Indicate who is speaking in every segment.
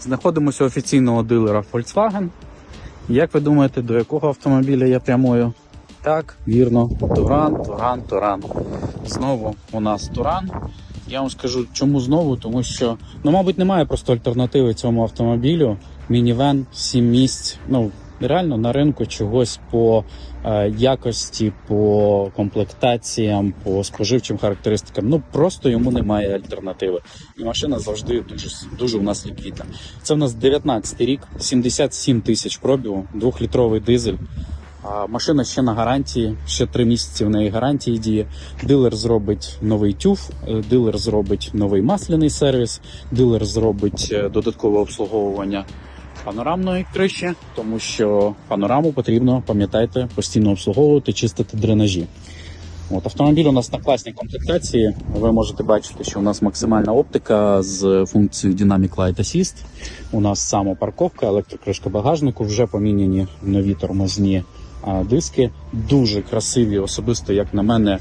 Speaker 1: Знаходимося офіційного дилера Volkswagen. Як ви думаєте, до якого автомобіля я прямую? Так, вірно, Туран, Туран, Туран. Знову у нас Туран. Я вам скажу, чому знову, тому що, ну, мабуть, немає просто альтернативи цьому автомобілю. Мінівен, 7 місць. Ну, реально на ринку чогось по е, якості, по комплектаціям, по споживчим характеристикам. Ну просто йому немає альтернативи. І машина завжди дуже дуже у нас ліквідна. Це в нас 19 рік, 77 тисяч пробігу, двохлітровий дизель. А машина ще на гарантії, ще три місяці в неї гарантії діє. Дилер зробить новий тюф, е, дилер зробить новий масляний сервіс, дилер зробить е, додаткове обслуговування панорамної криші, тому що панораму потрібно, пам'ятайте, постійно обслуговувати, чистити дренажі. От автомобіль у нас на класній комплектації. Ви можете бачити, що у нас максимальна оптика з функцією Dynamic Light Assist. У нас самопарковка, електрокришка багажнику, вже поміняні нові тормозні диски. Дуже красиві, особисто, як на мене,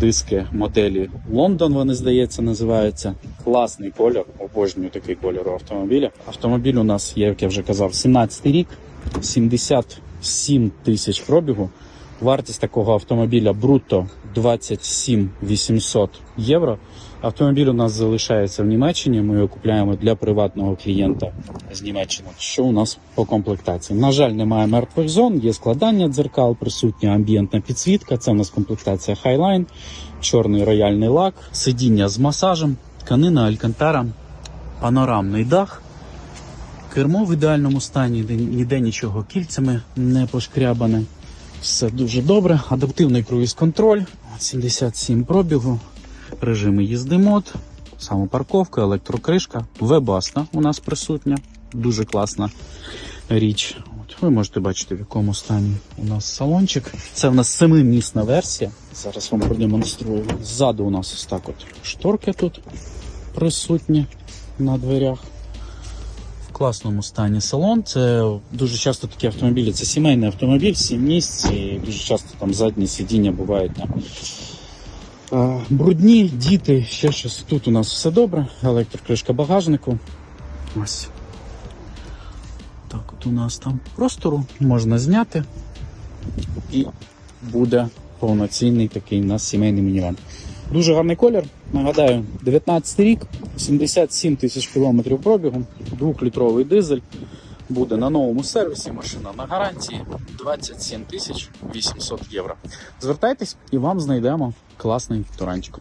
Speaker 1: диски моделі Лондон, вони здається, називаються. Класний колір, обожнюю такий колір у автомобіля. Автомобіль у нас, як я вже казав, 17 рік, 77 тисяч пробігу. Вартість такого автомобіля брутто 27 800 євро. Автомобіль у нас залишається в Німеччині. Ми його купуємо для приватного клієнта з Німеччини. Що у нас по комплектації? На жаль, немає мертвих зон, є складання дзеркал, присутня амбієнтна підсвітка. Це у нас комплектація Highline, чорний рояльний лак, сидіння з масажем, тканина Алькантара, панорамний дах. Кермо в ідеальному стані, де ніде нічого кільцями не пошкрябане. Все дуже добре. Адаптивний круїз-контроль, 77 пробігу, режими їзди мод, самопарковка, електрокришка, вебасна у нас присутня. Дуже класна річ. От, ви можете бачити, в якому стані у нас салончик. Це в нас семимісна версія. Зараз вам продемонструю. Ззаду у нас ось так от шторки тут присутні на дверях класному стані салон. Це дуже часто такі автомобілі. Це сімейний автомобіль, сім місць, і дуже часто там задні сидіння бувають там. е, Брудні, діти, ще щось. Тут у нас все добре. Електрокришка багажнику. Ось. Так, от у нас там простору можна зняти. І буде повноцінний такий у нас сімейний мініван. Дуже гарний колір. Нагадаю, 19 рік, 77 тисяч кілометрів пробігу, 2-літровий дизель. Буде на новому сервісі, машина на гарантії 27 тисяч 800 євро. Звертайтесь і вам знайдемо класний туранчик.